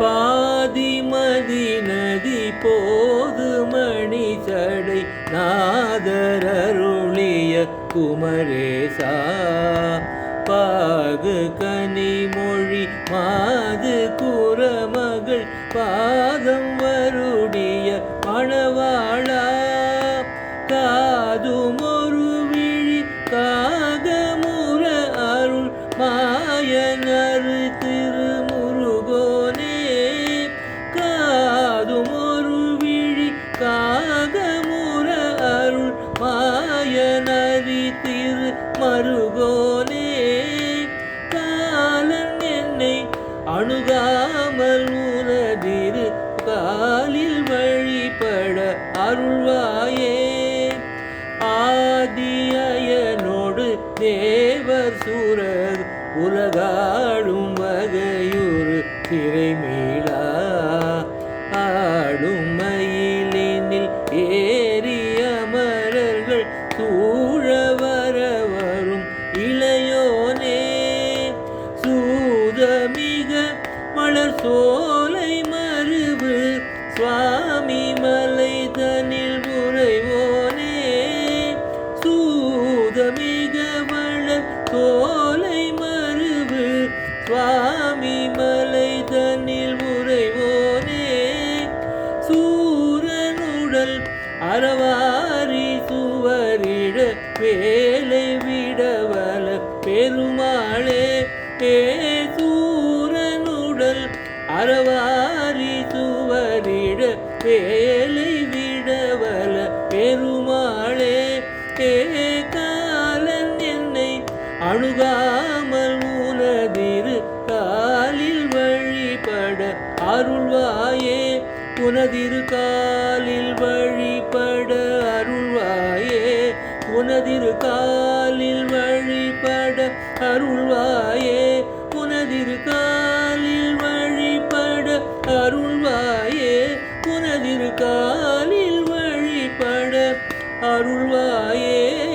பாதிமதி நதி போது மணி சடை நாதரருளிய குமரேசா. பாகு கனிமொழி மாது குரமகள் பாதம் வருடிய மணவாளா. காதுமொரு விழி காகமுற அருள் மாயனரு திரு மருகோனே காலன் என்னை அணுகாமல் உனதிரு காலில் வழிபட அருள்வாயே. ஆதியனோடு தேவர் சூரர் உலகாடும் வகையுறு திரைமே சோலை மறுவு சுவாமி மலை தனில் உறைவோனே. சூதமிக வளர் சோலை மறுவு சுவாமி மலை தனில் உறைவோனே. சூரனுடல் அறவாரி சுவரிட வேலை விடவல பெருமாளே. ஏ அறவாரி சுவரிட வேலை விடவல பெருமாளே ஏ காலன் என்னை அணுகாமல் உனதிரு காலில் வழிபட அருள்வாயே. உனதிரு காலில் வழிபட அருள்வாயே. உனதிரு காலில் வழிபட அருள்வாயே. அருள்வாயே உனதிரு காலில் வழிபட அருள்வாயே.